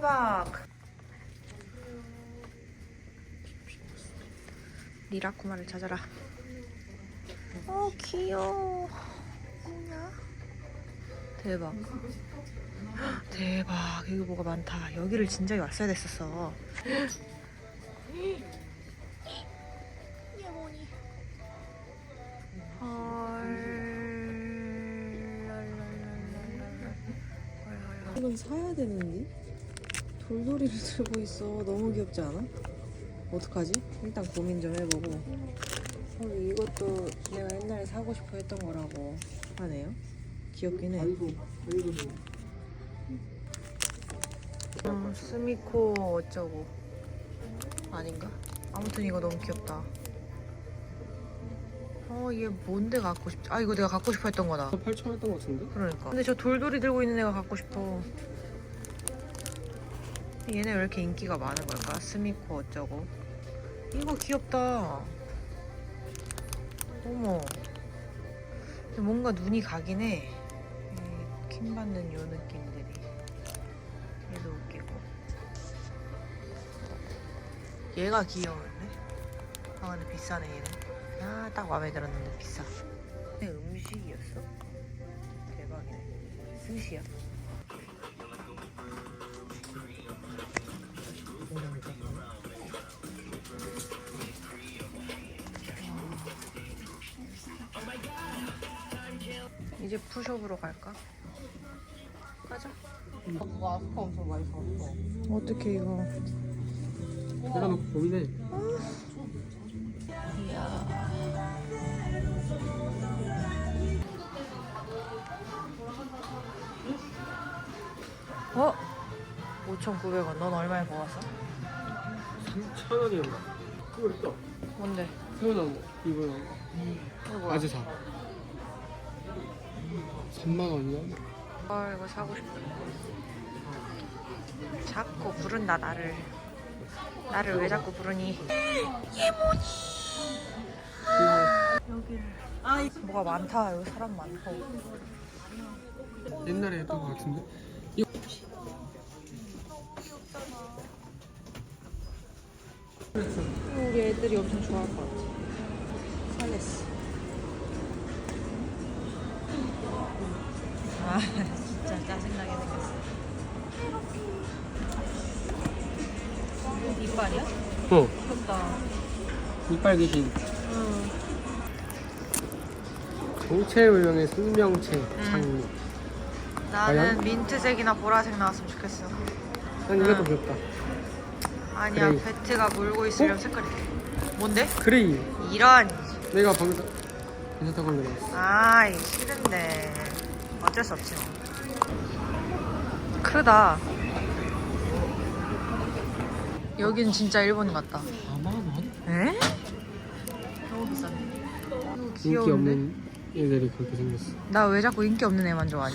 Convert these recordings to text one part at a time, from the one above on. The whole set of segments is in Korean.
대박. 리라쿠마를 찾아라. 어 귀여워. 뭐냐? 대박. 헉, 대박. 여기 뭐가 많다. 여기를 진작에 왔어야 됐었어. 이건 사야 되는데? 돌돌이를 들고 있어. 너무 귀엽지 않아? 어떡하지? 일단 고민 좀 해보고. 어, 이것도 내가 옛날에 사고 싶어 했던 거라고 하네요. 귀엽긴 해. 음, 스미코 어쩌고 아닌가? 아무튼 이거 너무 귀엽다. 어, 얘 뭔데 갖고 싶지? 아, 이거 내가 갖고 싶어 했던 거다. 8천 했던 것 같은데? 그러니까. 근데 저 돌돌이 들고 있는 애가 갖고 싶어. 얘네 왜 이렇게 인기가 많은 걸까? 스미코 어쩌고. 이거 귀엽다. 어머. 뭔가 눈이 가긴 해. 이킴 받는 요 느낌들이. 얘도 웃기고. 얘가 귀여운데? 아 근데 비싸네 얘는. 아딱 마음에 들었는데 비싸. 음식이었어? 대박이네. 스시야? 이제 푸숍으로 갈까? 가자. 그거 아스파 엄청 많이 사왔어. 어떻게 이거? 내려놓고 고민해. 어? 5,900원. 넌 얼마에 모았어? 3천 원이었나? 그거 있다. 뭔데? 새우 나온 거. 이거 나온 거. 이거 뭐야? 아주 사. 3만 원이야? 헐 이거 사고 싶다. 자꾸 부른다 나를. 나를 왜 자꾸 부르니? 예모니. 여기를. 아 뭐가 많다. 여기 사람 많고. 옛날에 했던 것 같은데? 우리 애들이 엄청 좋아할 것 같아. 설렜어. 아 진짜 짜증나게 생겼어. 이빨이야? 어. 귀엽다. 이빨 귀신. 응. 정체불명의 생명체 장미. 나는 과연? 민트색이나 보라색 나왔으면 좋겠어. 난 이것도 응. 귀엽다. 아니야, 그레이. 베트가 물고 있으려면 색깔이. 뭔데? 그레이. 이런. 내가 방금 괜찮다고 걸려놨어. 아이, 싫은데. 어쩔 수 없지. 뭐. 크다. 여긴 진짜 일본 같다. 4만 원? 에? 너무 비싸네. 인기 귀여운데? 없는 애들이 그렇게 생겼어. 나 왜 자꾸 인기 없는 애만 좋아하니?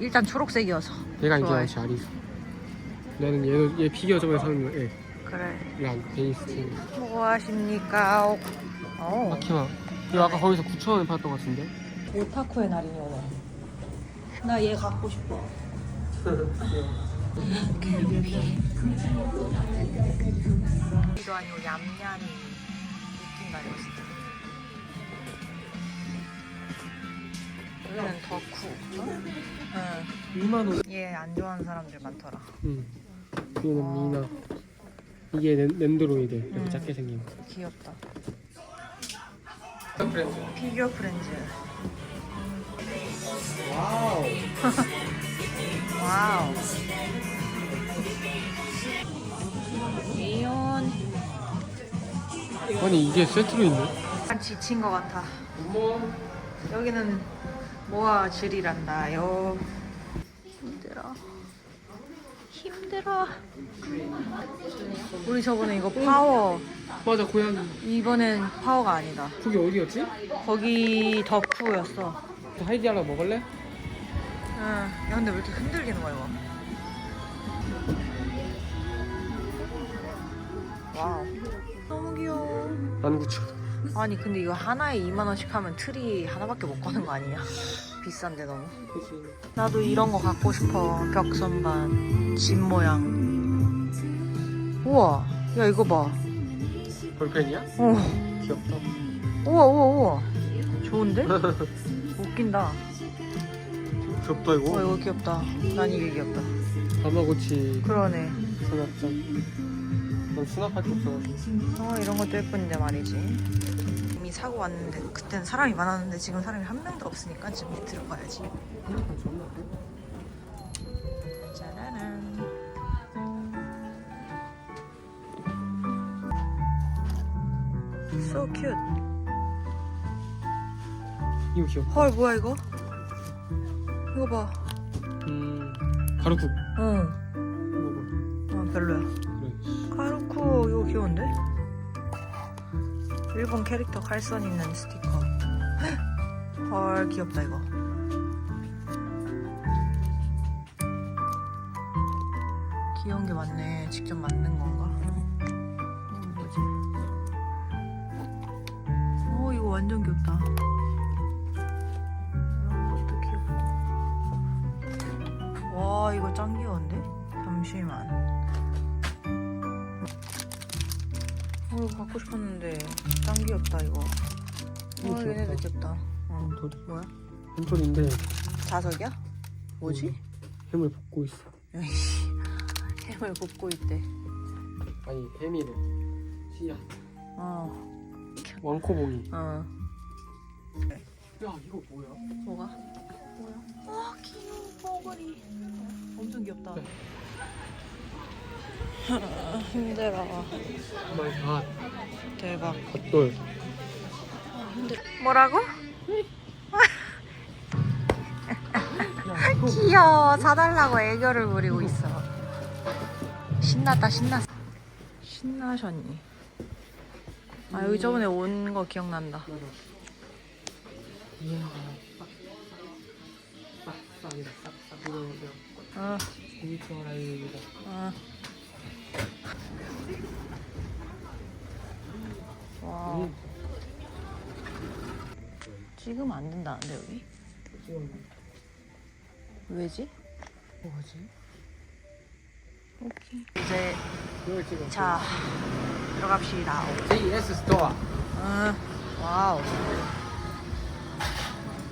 일단 초록색이어서. 얘가 인기 좋아해. 많지 아리수. 나는 얘도 얘 피규어 저번에 사는 애. 그래. 란 베이스틴. 뭐 하십니까? 어. 어. 마키마. 이거 아까 거기서 9천 원에 팔았던 것 같은데? 오타쿠의 날이니 오늘. 나 얘 갖고 싶어. 이도 아니고 얌얌이 웃긴 진짜. 여기는 덕후. 응. 2만 원. 얘안 좋아하는 사람들 많더라. 응. 이거는 미나. 이게 랜, 랜드로이드 이렇게 음. 작게 생긴 거. 귀엽다. 프렌즈. 피규어 프렌즈. 와우. 와우. 이온. 아니 이게 세트로 있네. 약간 지친 것 같아. 어머. 여기는 모아줄이란다요. 힘들어. 힘들어. 우리 저번에 이거 파워. 맞아 고양이. 이번엔 파워가 아니다. 그게 어디였지? 거기 덕후였어. 하이디 하나 먹을래? 응. 야 근데 왜 이렇게 흔들리는 거야 이거? 와우. 너무 귀여워. 19,000원. 아니 근데 이거 하나에 2만 원씩 하면 트리 하나밖에 못 가는 거 아니냐? 비싼데 너무. 나도 이런 거 갖고 싶어. 벽선반, 집 모양. 우와, 야 이거 봐. 볼펜이야? 어, 귀엽다. 우와 우와 우와. 좋은데? 웃긴다. 귀엽다 어 이거. 이거 귀엽다. 난 이게 귀엽다. 다마고치 그러네. 수납장. 난 수납할 게 없어가지고. 어 이런 것도 예쁜데 말이지. 이미 사고 왔는데 그땐 사람이 많았는데 지금 사람이 한 명도 없으니까 지금 밑으로 가야지. 핸드폰 존나 커. 짜라란. So cute. 이거 귀엽다. 헐 뭐야 이거? 이거 봐. 음. 가루국. 응. 이거 봐. 아 별로야. 그래. 카루코 이거 귀여운데? 일본 캐릭터 칼선 있는 스티커. 헐 귀엽다 이거. 귀여운 게 많네. 직접 만든 건가? 이건 뭐지? 오 이거 완전 귀엽다. 와 이거 짱 귀여운데? 잠시만. 어, 이거 갖고 싶었는데 짱 귀엽다 이거. 이거 어, 얘네도 귀엽다. 귀엽다. 어. tori. 뭐야? 펜톨인데 자석이야? 뭐지? 햄을 볶고 있어. 여기 햄을 굽고 있대. 아니 햄이래. 씨야. 어, 왕코봉이. 어. 야 이거 뭐야? 뭐가? 뭐야? 아 귀여워 뽀글이. 엄청 귀엽다. 네. 아, 힘들어. 마이 갓. 대박. 갓돌. 뭐라고? 귀여워 사달라고 애교를 부리고 있어 신났다 신났어 신나셨니 아 여기 저번에 온 거 기억난다 이야. 싹싹이다 싹싹. 어. 어. 와 음. 지금 안 된다는데 여기 왜지? 뭐지? 오케이 이제. 자 들어갑시다 JS 스토어. 아, 와우.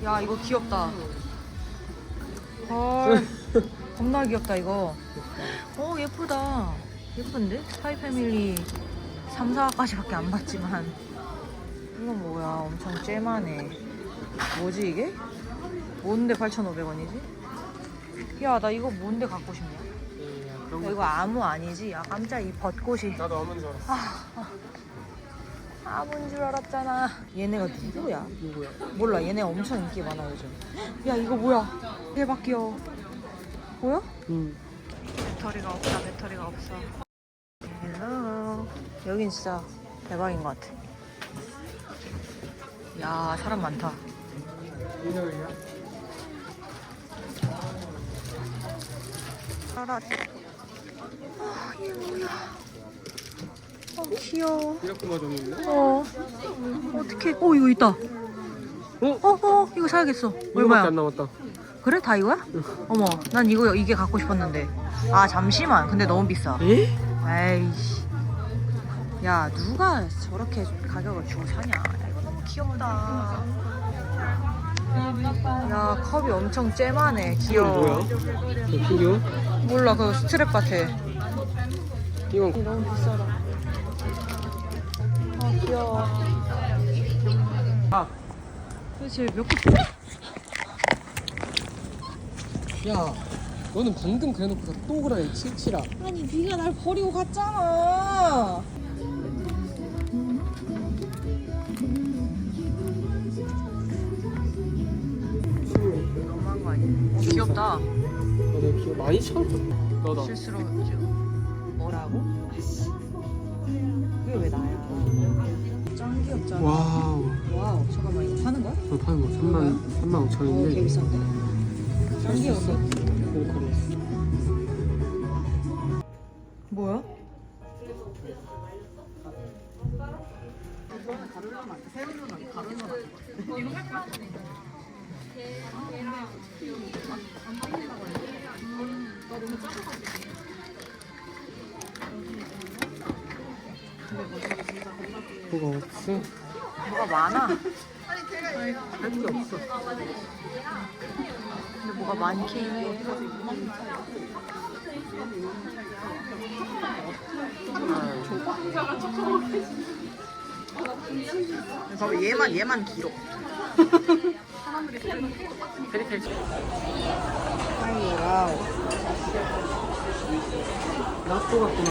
야, 이거 귀엽다. 헐. 겁나 귀엽다, 이거. 오, 예쁘다. 예쁜데? 스파이 패밀리 3, 4화까지밖에 안 봤지만. 이건 뭐야? 엄청 쨍하네. 뭐지, 이게? 뭔데 8,500원이지? 야, 나 이거 뭔데 갖고 싶냐? 야, 거. 이거 아무 아니지? 야, 깜짝 이 벚꽃이. 나도 아무인 줄 알았어. 아 무인 줄 알았잖아. 얘네가 누구야? 누구야? 몰라 얘네 엄청 인기 많아 요즘 야 이거 뭐야 대박 귀여워 뭐야? 응. 배터리가 없다 배터리가 없어 헬로 여긴 진짜 대박인 것 같아 야 사람 많다? 알아 아얘 뭐야 어 귀여워 이렇게 맞았는데? 어 어떡해 어 이거 있다 어? 어 어 이거 사야겠어 얼마야 안 남았다. 그래 다 이거야? 어머 난 이거 이게 갖고 싶었는데 아 잠시만 근데 너무 비싸 에? 에이씨. 야, 누가 저렇게 가격을 주고 사냐. 야, 이거 너무 귀엽다. 야, 컵이 엄청. 이건 귀여워. 뭐야? 저 피규어? 몰라, 그거 스트랩 같아. 이건 너무 비싸다. 아, 귀여워. 아. 도대체 몇 개? 야, 너는 방금 그래놓고서 또 그러네 칠칠아. 아니, 네가 날 버리고 갔잖아. 너무한 거 아니야? 어, 귀엽다. 너네 귀여 많이 쳐. 너다. 실수로 좀 뭐라고? 짱 귀엽잖아. 와우. 와우. 잠깐만 이거 파는 거야? 저 파는 거 3만 3만 5천 오, 개 원인데. 비싼데. 짱 귀여운데? 그래. 뭐야? 뭐가 없어? 뭐가 많아. 할게 없어. 근데 뭐가 많긴 해. 봐봐 얘만 얘만 길어. 페리페리 아이 와우. 라또 같구나